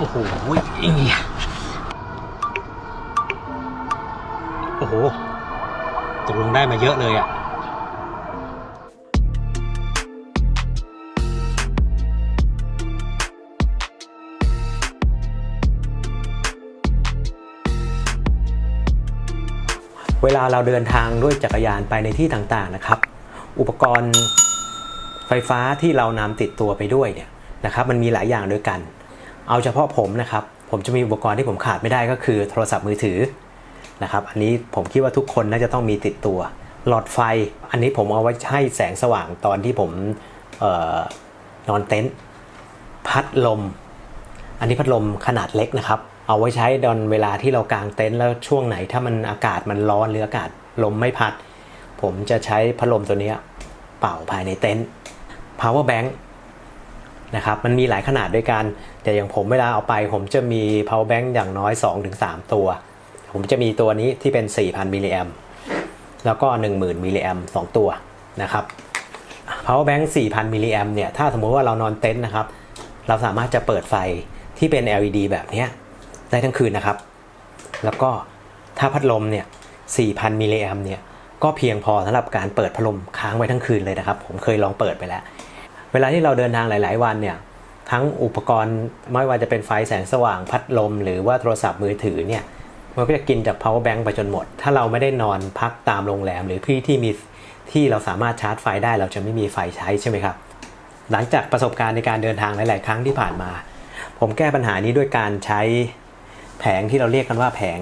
โอ้โหโอ้โหตกลงได้มาเยอะเลยอะ่ะเวลาเราเดินทางด้วยจักรยานไปในที่ต่างๆนะครับ อุปกรณ์ไฟฟ้าที่เรานำติดตัวไปด้วยเนี่ยนะครับ มันมีหลายอย่างด้วยกัน เอาเฉพาะผมนะครับ ผมจะมีอุปกรณ์ที่ผมขาดไม่ได้ก็คือโทรศัพท์มือถือนะครับ อันนี้ผมคิดว่าทุกคนน่าจะต้องมีติดตัว หลอดไฟ อันนี้ผมเอาไว้ให้แสงสว่างตอนที่ผมออนอนเต็นท์ พัดลม อันนี้พัดลมขนาดเล็กนะครับ เอาไว้ใช้ตอนเวลาที่เรากางเต็นท์แล้วช่วงไหนถ้ามันอากาศมันร้อนหรืออากาศลมไม่พัด ผมจะใช้พัดลมตัวนี้เป่าภายในเต็นท์ power bank นะครับมันมีหลายขนาดด้วยกัน แต่อย่างผมเวลาเอาไป ผมจะมี power bank อย่างน้อย 2-3 ตัว ผมจะมีตัวนี้ที่เป็น 4,000 มิลลิแอมแล้วก็ 10,000 มิลลิแอม2ตัวนะครับ power bank 4,000 มิลลิแอมเนี่ยถ้าสมมุติว่าเรานอนเต็นท์นะครับ เราสามารถจะเปิดไฟที่เป็น LED แบบนี้ได้ทั้งคืนนะครับ แล้วก็ถ้าพัดลมเนี่ย 4,000 มิลลิแอมเนี่ยก็เพียงพอสำหรับการเปิดพัดลมค้างไว้ทั้งคืนเลยนะครับ ผมเคยลองเปิดไปแล้ว เวลาที่เราเดินทางหลาย ๆ วันเนี่ยทั้งอุปกรณ์ไม่ว่าจะเป็นไฟแสงสว่างพัดลม หรือว่าโทรศัพท์มือถือเนี่ยมันก็จะกินจาก power bank ไปจนหมด ถ้าเราไม่ได้นอนพักตามโรงแรม หรือที่ที่มีที่เราสามารถชาร์จไฟได้ เราจะไม่มีไฟใช้ใช่ไหมครับ หลังจากประสบการณ์ในการเดินทางหลาย ๆ ครั้งที่ผ่านมา ผมแก้ปัญหานี้ด้วยการใช้แผงที่เราเรียกกันว่าแผง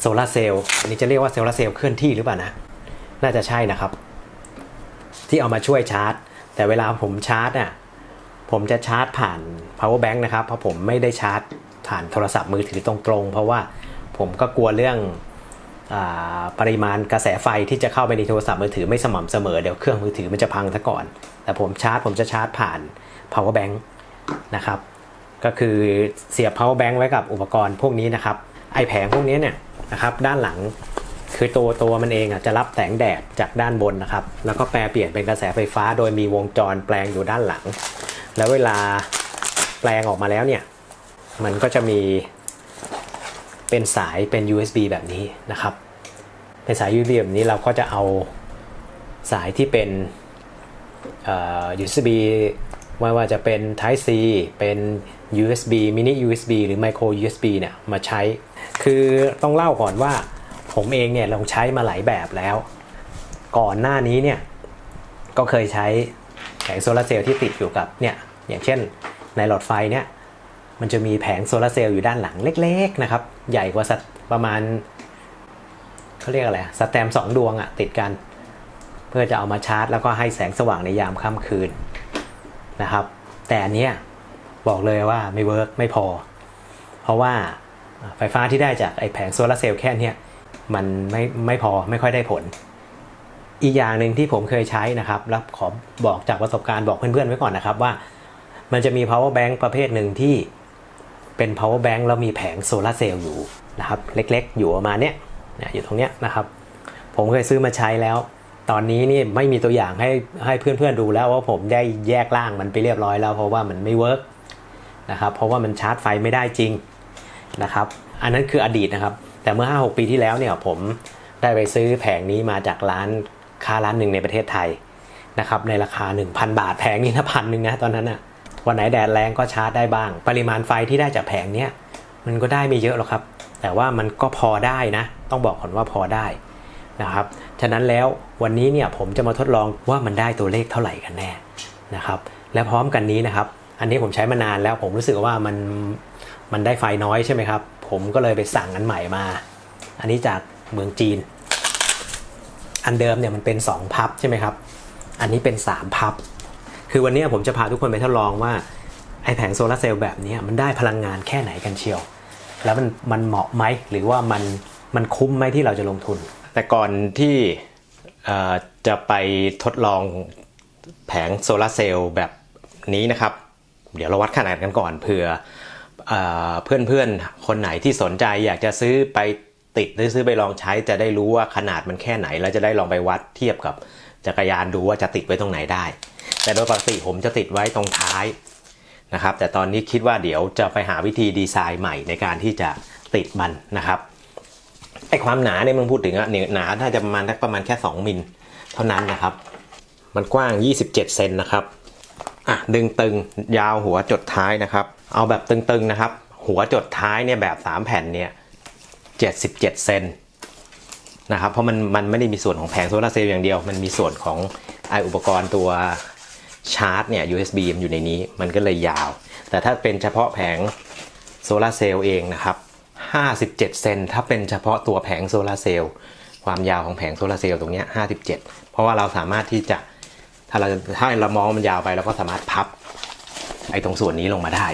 โซลาร์เซลล์อันนี้จะเรียกว่าโซลาร์เซลล์เคลื่อนที่หรือเปล่านะ น่าจะใช่นะครับ ที่เอามาช่วยชาร์จ แต่เวลาผมชาร์จอะผมจะชาร์จผ่าน power bank นะครับเพราะผมไม่ได้ชาร์จผ่านโทรศัพท์มือถือตรงๆ เพราะว่าผมก็กลัวเรื่องอปริมาณกระแสไฟที่จะเข้าไปในโทรศัพท์มือถือไม่สม่ำเสมอเดี๋ยวเครื่องมือถือมันจะพังซะก่อน แต่ผมชาร์จผมจะชาร์จผ่าน power bank นะครับ ก็คือเสียบ power bank ไว้กับอุปกรณ์พวกนี้นะครับไอแผงพวกนี้เนี่ยนะครับด้านหลัง คือตัวตัวมันเองอะจะรับแสงแดดจากด้านบนนะครับ แล้วก็แปลเปลี่ยนเป็นกระแสไฟฟ้า โดยมีวงจรแปลงอยู่ด้านหลัง แล้วเวลาแปลงออกมาแล้วเนี่ย มันก็จะมีเป็นสายเป็น USB แบบนี้นะครับเป็นสาย USB แบบนี้เราก็จะเอาสายที่เป็น USB ไม่ว่าจะเป็น Type C เป็น USB mini USB หรือ micro USB เนี่ยมาใช้ คือต้องเล่าก่อนว่า ผมเองเนี่ยลองใช้มาหลายแบบแล้ว ก่อนหน้านี้เนี่ยก็เคยใช้แผงโซลาร์เซลล์ที่ติดอยู่กับเนี่ยอย่างเช่นในหลอดไฟเนี่ยมันจะมีแผงโซลาร์เซลล์อยู่ด้านหลังเล็กๆนะครับใหญ่กว่าสักประมาณเขาเรียกอะไรสแตมสองดวงอะติดกัน เพื่อจะเอามาชาร์จ แล้วก็ให้แสงสว่างในยามค่ำคืนนะครับ แต่อันเนี้ยบอกเลยว่าไม่เวิร์กไม่พอ เพราะว่าไฟฟ้าที่ได้จากไอ้แผงโซลาร์เซลล์แค่เนี้ย มันไม่ไม่พอไม่ค่อยได้ผล อีกอย่างหนึ่งที่ผมเคยใช้นะครับ แล้วขอบอกจากประสบการณ์บอกเพื่อนๆไว้ก่อนนะครับว่า มันจะมี power bank ประเภทหนึ่งที่เป็น power bank แล้วมีแผงโซลาเซลล์อยู่นะครับ เล็กๆ อยู่ประมาณเนี้ยเนี่ยอยู่ตรงเนี้ยนะครับ ผมเคยซื้อมาใช้แล้ว ตอนนี้นี่ไม่มีตัวอย่างให้ให้เพื่อนๆดูแล้วว่าผมได้แยกล่างมันไปเรียบร้อยแล้วเพราะว่ามันไม่เวิร์กนะครับเพราะว่ามันชาร์จไฟไม่ได้จริงนะครับ อันนั้นคืออดีตนะครับ แต่เมื่อ 5-6 ปีที่แล้วเนี่ยผมได้ไปซื้อแผงนี้มาจากร้านค้าร้านหนึ่งในประเทศไทยนะครับในราคา 1,000 บาทแผงนี้นะพันหนึ่งนะตอนนั้นอะวันไหนแดดแรงก็ชาร์จได้บ้าง ปริมาณไฟที่ได้จากแผงเนี้ยมันก็ได้ไม่เยอะหรอกครับ แต่ว่ามันก็พอได้นะ ต้องบอกก่อนว่าพอได้นะครับฉะนั้นแล้ววันนี้เนี่ยผมจะมาทดลองว่ามันได้ตัวเลขเท่าไหร่กันแน่นะครับและพร้อมกันนี้นะครับ อันนี้ผมใช้มานานแล้วผมรู้สึกว่ามันมันได้ไฟน้อยใช่ไหมครับ ผมก็เลยไปสั่งอันใหม่มา อันนี้จากเมืองจีน อันเดิมเนี่ยมันเป็น 2 พับใช่ไหมครับ อันนี้เป็น 3 พับ คือวันนี้ผมจะพาทุกคนไปทดลองว่าไอแผงโซลาร์เซลล์แบบนี้มันได้พลังงานแค่ไหนกันเชียว แล้วมันมันเหมาะไหมหรือว่ามันมันคุ้มไหมที่เราจะลงทุน แต่ก่อนที่จะไปทดลองแผงโซลาร์เซลล์แบบนี้นะครับ เดี๋ยวเราวัดขนาดกันก่อนเผื่อ เพื่อนๆ คนไหนที่สนใจอยากจะซื้อไปติดหรือซื้อไปลองใช้จะได้รู้ว่าขนาดมันแค่ไหน แล้วจะได้ลองไปวัดเทียบกับจักรยานดูว่าจะติดไว้ตรงไหนได้ แต่โดยปกติผมจะติดไว้ตรงท้ายนะครับ แต่ตอนนี้คิดว่าเดี๋ยวจะไปหาวิธีดีไซน์ใหม่ในการที่จะติดมันนะครับไอความหนาเนี่ยมึงพูดถึงอะเนี่ยหนาน่าจะประมาณประมาณแค่ 2มิลเท่านั้นนะครับ มันกว้าง 27 เซนนะครับอะดึงตึงยาวหัวจดท้ายนะครับ เอาแบบตึงๆนะครับ หัวจดท้ายเนี่ยแบบ 3 แผ่นเนี่ย77 เซนนะครับ เพราะมันมันไม่ได้มีส่วนของแผงโซลาเซลล์อย่างเดียว มันมีส่วนของไออุปกรณ์ตัวชาร์จเนี่ย USB มันอยู่ในนี้ มันก็เลยยาว แต่ถ้าเป็นเฉพาะแผงโซลาเซลล์เองนะครับ 57 เซนถ้าเป็นเฉพาะตัวแผงโซลาเซลล์ความยาวของแผงโซลาเซลล์ตรงเนี้ย57 เพราะว่าเราสามารถที่จะถ้าเราถ้าเรามองมันยาวไปเราก็สามารถพับ ไอ้ตรงส่วนนี้ลงมาได้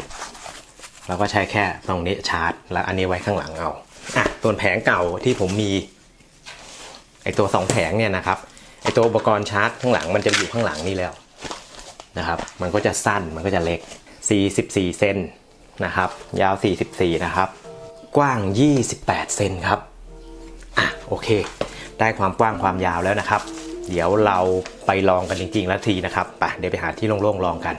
เราก็ใช้แค่ตรงนี้ชาร์จ แล้วอันนี้ไว้ข้างหลังเอาอะตัวแผงเก่าที่ผมมีไอตัวสองแผงเนี่ยนะครับไอตัวอุปกรณ์ชาร์จข้างหลังมันจะอยู่ข้างหลังนี่แล้วนะครับ มันก็จะสั้นมันก็จะเล็ก 44 เซนนะครับ ยาว 44 นะครับ กว้าง 28 เซนครับอะโอเค ได้ความกว้างความยาวแล้วนะครับ เดี๋ยวเราไปลองกันจริงๆแล้วทีนะครับไปเดี๋ยวไปหาที่โล่งๆลองกัน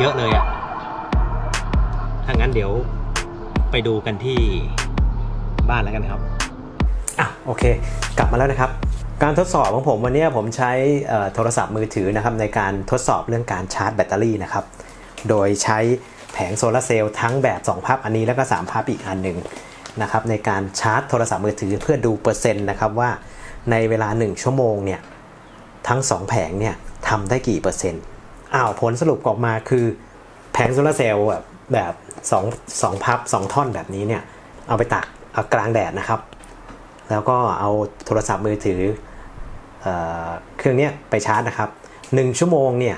เยอะเลยอะถ้างั้นเดี๋ยวไปดูกันที่บ้านแล้วกันครับ อะโอเค กลับมาแล้วนะครับ การทดสอบของผมวันนี้ผมใช้โทรศัพท์มือถือนะครับในการทดสอบเรื่องการชาร์จแบตเตอรี่นะครับ โดยใช้แผงโซลาร์เซลล์ทั้งแบบ2พับอันนี้แล้วก็3พับอีกอันหนึ่งนะครับในการชาร์จโทรศัพท์มือถือเพื่อดูเปอร์เซ็นต์นะครับว่าในเวลา 1 ชั่วโมงเนี่ยทั้ง 2 แผงเนี่ยทำได้กี่เปอร์เซ็นต์ อ้าวผลสรุปออกมาคือแผงโซลาร์เซลล์แบบแบบ2 2พับ2ท่อนแบบนี้เนี่ย เอาไปตากเอากลางแดดนะครับ แล้วก็เอาโทรศัพท์มือถือเอเครื่องนี้ไปชาร์จนะครับ 1 ชั่วโมงเนี่ย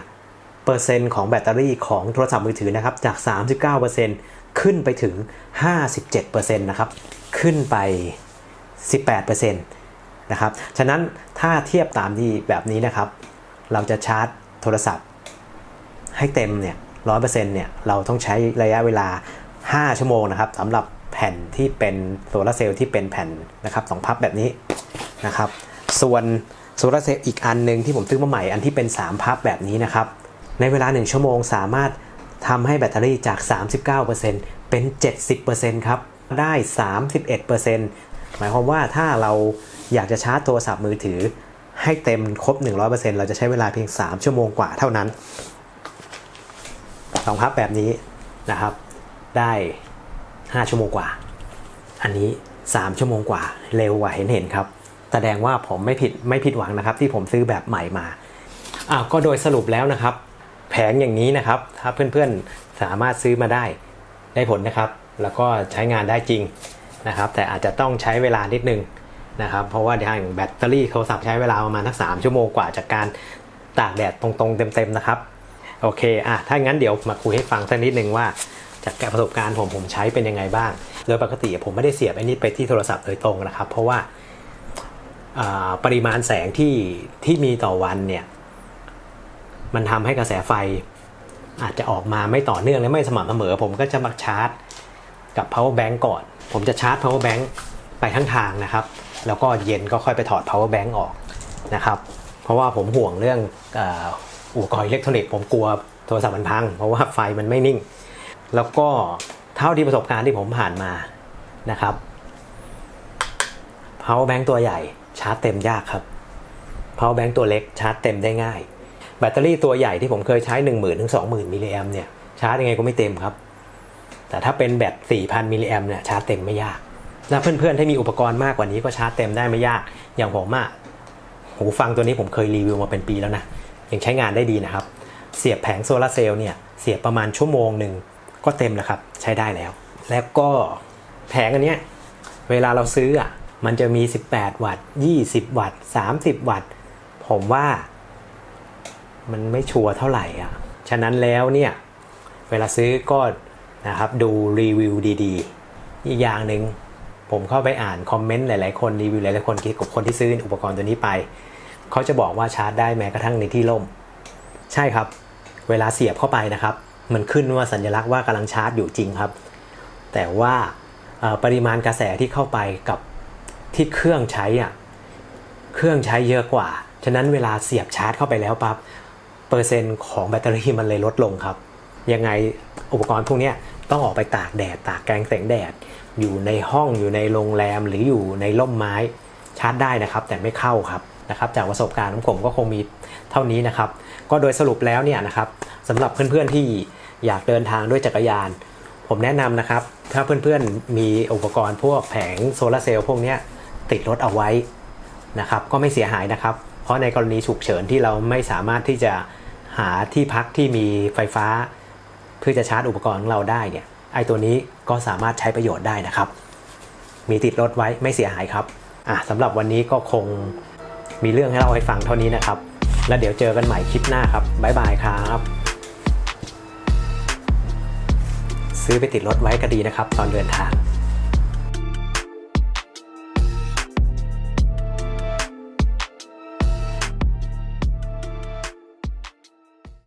เปอร์เซ็นต์ของแบตเตอรี่ของโทรศัพท์มือถือนะครับ จาก 39%ขึ้นไปถึง 57%นะครับ ขึ้นไป 18%นะครับ ฉะนั้นถ้าเทียบตามที่แบบนี้นะครับ เราจะชาร์จโทรศัพท์ ให้เต็มเนี่ยร้อยเปอร์เซ็นต์เนี่ยเราต้องใช้ระยะเวลา 5 ชั่วโมงนะครับสำหรับแผ่นที่เป็นโซลาเซลล์ที่เป็นแผ่นนะครับสองพับแบบนี้นะครับ ส่วนโซลาเซลล์อีกอันหนึ่งที่ผมซื้อมาใหม่อันที่เป็น 3 พับแบบนี้นะครับ ในเวลา 1 ชั่วโมงสามารถทำให้แบตเตอรี่จาก 39%เป็น 70%ครับ ได้ 31%หมายความว่าถ้าเราอยากจะชาร์จโทรศัพท์มือถือ ให้เต็มครบ 100%เราจะใช้เวลาเพียง 3 ชั่วโมงกว่าเท่านั้น สองพับแบบนี้นะครับ ได้ 5 ชั่วโมงกว่า อันนี้ 3 ชั่วโมงกว่า เร็วกว่าเห็นเห็นครับ แสดงว่าผมไม่ผิดไม่ผิดหวังนะครับ ที่ผมซื้อแบบใหม่มาอ้าวก็โดยสรุปแล้วนะครับ แผงอย่างนี้นะครับ ถ้าเพื่อนๆสามารถซื้อมาได้ได้ผลนะครับ แล้วก็ใช้งานได้จริงนะครับ แต่อาจจะต้องใช้เวลานิดนึงนะครับ เพราะว่าอย่างแบตเตอรี่โทรศัพท์ใช้เวลาประมาณทักสามชั่วโมงกว่าจากการตากแดดตรงๆเต็มๆนะครับ โอเคอะถ้างั้นเดี๋ยวมาคุยให้ฟังสักนิดนึงว่า จากประสบการณ์ผมผมใช้เป็นยังไงบ้าง โดยปกติผมไม่ได้เสียบไอ้นี่ไปที่โทรศัพท์โดยตรงนะครับ เพราะว่าปริมาณแสงที่ที่มีต่อวันเนี่ยมันทำให้กระแสไฟอาจจะออกมาไม่ต่อเนื่องและไม่สม่ำเสมอ ผมก็จะมาชาร์จกับ power bank ก่อน ผมจะชาร์จ power bank ไปทั้งทางนะครับ แล้วก็เย็นก็ค่อยไปถอด power bank ออกนะครับ เพราะว่าผมห่วงเรื่อง อุปกรณ์อิเล็กทรอนิกส์ผมกลัวโทรศัพท์มันพัง เพราะว่าไฟมันไม่นิ่ง แล้วก็เท่าที่ประสบการณ์ที่ผมผ่านมานะครับ power bank ตัวใหญ่ชาร์จเต็มยากครับ power bank ตัวเล็กชาร์จเต็มได้ง่าย แบตเตอรี่ตัวใหญ่ที่ผมเคยใช้ 1 0,000ถึง20,000มิลลิแอมเนี่ยชาร์จยังไงก็ไม่เต็มครับ แต่ถ้าเป็นแบต4,000มิลลิแอมเนี่ยชาร์จเต็มไม่ยากแล้วเพื่อนๆที่มีอุปกรณ์มากกว่านี้ก็ชาร์จเต็มได้ไม่ยาก อย่างผมอะหูฟังตัวนี้ผมเคยรีวิวมาเป็นปีแล้วนะ ยังใช้งานได้ดีนะครับ เสียบแผงโซลาร์เซลล์เนี่ยเสียบประมาณชั่วโมงหนึ่งก็เต็มแล้วครับใช้ได้แล้ว แล้วก็แผงอันเนี้ยเวลาเราซื้ออะมันจะมี 18 วัตต์ 20 วัตต์ 30 วัตต์ ผมว่า มันไม่ชัวร์เท่าไหร่อะ ฉะนั้นแล้วเนี่ย เวลาซื้อก็นะครับดูรีวิวดีๆ อีกอย่างหนึ่งผมเข้าไปอ่านคอมเมนต์หลายๆคนรีวิวหลายๆคนเกี่ยวกับคนที่ซื้ออุปกรณ์ตัวนี้ไป เขาจะบอกว่าชาร์จได้แม้กระทั่งในที่ร่ม ใช่ครับ เวลาเสียบเข้าไปนะครับ มันขึ้นว่าสัญลักษณ์ว่ากำลังชาร์จอยู่จริงครับ แต่ว่าปริมาณกระแสที่เข้าไปกับที่เครื่องใช้อะเครื่องใช้เยอะกว่า ฉะนั้นเวลาเสียบชาร์จเข้าไปแล้วปั๊บเปอร์เซ็นต์ของแบตเตอรี่มันเลยลดลงครับ ยังไงอุปกรณ์พวกนี้ต้องออกไปตากแดดตากแกงแสงแดด อยู่ในห้องอยู่ในโรงแรมหรืออยู่ในร่มไม้ชาร์จได้นะครับ แต่ไม่เข้าครับ นะครับจากประสบการณ์ของผมก็คงมีเท่านี้นะครับ ก็โดยสรุปแล้วเนี่ยนะครับสำหรับเพื่อนๆที่อยากเดินทางด้วยจักรยาน ผมแนะนำนะครับ ถ้าเพื่อนๆมีอุปกรณ์พวกแผงโซลาร์เซลล์พวกนี้ติดรถเอาไว้นะครับ ก็ไม่เสียหายนะครับ เพราะในกรณีฉุกเฉินที่เราไม่สามารถที่จะหาที่พักที่มีไฟฟ้า เพื่อจะชาร์จอุปกรณ์ของเราได้เนี่ยไอตัวนี้ก็สามารถใช้ประโยชน์ได้นะครับ มีติดรถไว้ไม่เสียหายครับอะสำหรับวันนี้ก็คง มีเรื่องให้เราให้ฟังเท่านี้นะครับ แล้วเดี๋ยวเจอกันใหม่คลิปหน้าครับบ๊ายบายครับ ซื้อไปติดรถไว้ก็ดีนะครับ ตอนเดินทาง